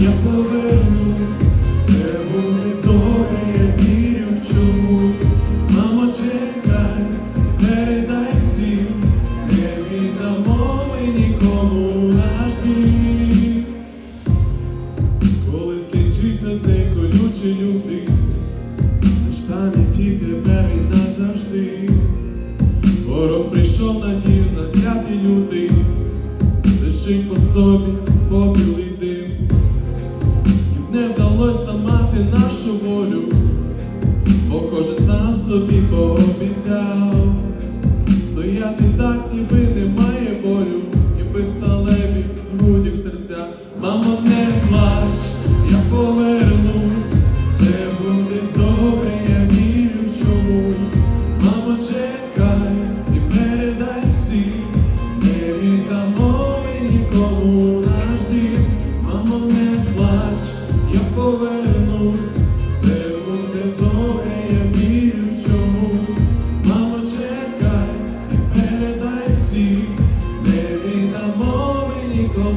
я повернусь, все буде добре, я вірю чомусь. Мамо, чекай, передай всім, не віддамо ми нікому наш. Коли скінчиться цей колючий лютий, Наш пам'яті тепер і. Ворог прийшов на дір, на клятий лишить по собі побілий дим зламати нашу волю, бо кожен сам собі пообіцяв. Стояти так, ніби немає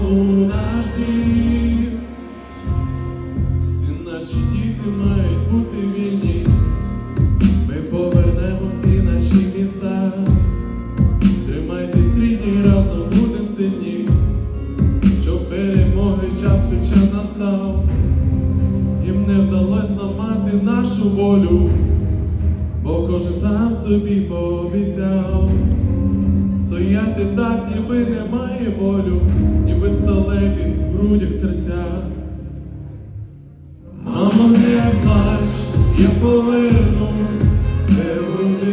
нікому наш дім. Всі наші діти мають бути вільні. Ми повернемо всі наші міста. Тримайтесь рідні, разом будем сильні, щоб перемоги час хоча настав. Їм не зламати нашу волю, бо кожен сам собі пообіцяв. Стояти так, ніби немає болю, ніби сталеві в грудях серця. Мамо, не плач, я повернусь, все буде